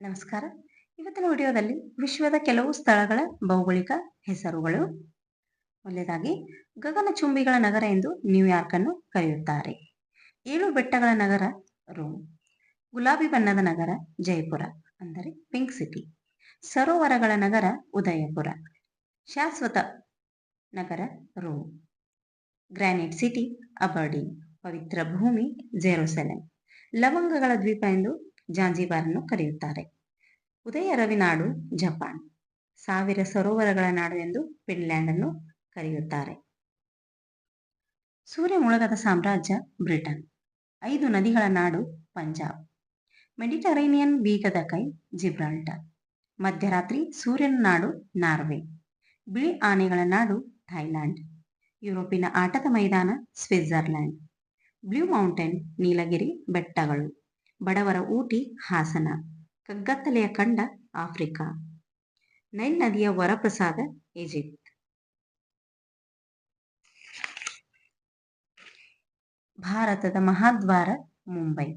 ನಮಸ್ಕಾರ. ಇವತ್ತಿನ ವಿಡಿಯೋದಲ್ಲಿ ವಿಶ್ವದ ಕೆಲವು ಸ್ಥಳಗಳ ಭೌಗೋಳಿಕ ಹೆಸರುಗಳು. ಮೊದಲೇದಾಗಿ ಗಗನಚುಂಬಿಗಳ ನಗರ ಎಂದು ನ್ಯೂಯಾರ್ಕ್ ಅನ್ನು ಕರೆಯುತ್ತಾರೆ. ಏಳು ಬೆಟ್ಟಗಳ ನಗರ ರೋಮ್. ಗುಲಾಬಿ ಬಣ್ಣದ ನಗರ ಜಯಪುರ ಅಂದರೆ ಪಿಂಕ್ ಸಿಟಿ. ಸರೋವರಗಳ ನಗರ ಉದಯಪುರ, ಶಾಶ್ವತ ನಗರ ರೋಮ್. ಗ್ರಾನೈಟ್ ಸಿಟಿ ಅಬರ್ಡಿ ಪವಿತ್ರ ಭೂಮಿ ಜೆರೂಸೆಲೆಂ ಲವಂಗಗಳ ದ್ವೀಪ ಎಂದು ಜಾಂಜಿಬಾರನ್ನು ಕರೆಯುತ್ತಾರೆ. ಉದಯ ರವಿನಾಡು, ಜಪಾನ್. ಸಾವಿರ ಸರೋವರಗಳ ನಾಡು ಎಂದು ಫಿನ್ಲ್ಯಾಂಡ್ ಅನ್ನು ಕರೆಯುತ್ತಾರೆ. ಸೂರ್ಯ ಮುಳುಗದ ಸಾಮ್ರಾಜ್ಯ, ಬ್ರಿಟನ್. ಐದು ನದಿಗಳ ನಾಡು, ಪಂಜಾಬ್. ಮೆಡಿಟರೇನಿಯನ್ ಬೀಗದ ಕೈ, ಜಿಬ್ರಾಲ್ಟರ್. ಮಧ್ಯರಾತ್ರಿ, ಸೂರ್ಯನ ನಾಡು, ನಾರ್ವೆ. ಬಿಳಿ ಆನೆಗಳ ನಾಡು ಥೈಲ್ಯಾಂಡ್ ಯುರೋಪಿನ ಆಟದ ಮೈದಾನ, ಸ್ವಿಟ್ಜರ್ಲ್ಯಾಂಡ್. ಬ್ಲೂ ಮೌಂಟೇನ್, ನೀಲಗಿರಿ, ಬೆಟ್ಟಗಳು. ಬಡವರ ಊಟಿ ಹಾಸನ, ಕಗ್ಗತ್ತಲೆಯ ಖಂಡ ಆಫ್ರಿಕಾ ನೈಲ್ ನದಿಯ ವರಪ್ರಸಾದ ಈಜಿಪ್ಟ್. ಭಾರತದ ಮಹಾದ್ವಾರ ಮುಂಬೈ,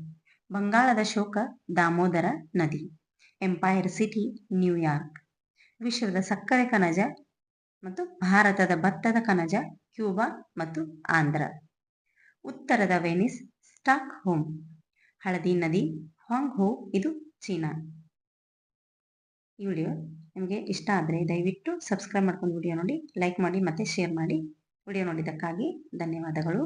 ಬಂಗಾಳದ ಶೋಕ ದಾಮೋದರ ನದಿ ಎಂಪೈರ್ ಸಿಟಿ ನ್ಯೂಯಾರ್ಕ್ ವಿಶ್ವದ ಸಕ್ಕರೆ ಕಣಜ ಮತ್ತು ಭಾರತದ ಭತ್ತದ ಕಣಜ ಕ್ಯೂಬಾ ಮತ್ತು ಆಂಧ್ರ. ಉತ್ತರದ ವೆನಿಸ್ ಸ್ಟಾಕ್ ಹೋಮ್ ಹಳದಿ ನದಿ, ಹಾಂಗ್ ಹೋ ಇದು ಚೀನಾ. ಈ ವಿಡಿಯೋ ನಿಮಗೆ ಇಷ್ಟ ಆದರೆ ದಯವಿಟ್ಟು ಸಬ್ಸ್ಕ್ರೈಬ್ ಮಾಡ್ಕೊಂಡು ವಿಡಿಯೋ ನೋಡಿ ಲೈಕ್ ಮಾಡಿ ಮತ್ತು ಶೇರ್ ಮಾಡಿ. ವಿಡಿಯೋ ನೋಡಿದ್ದಕ್ಕಾಗಿ ಧನ್ಯವಾದಗಳು.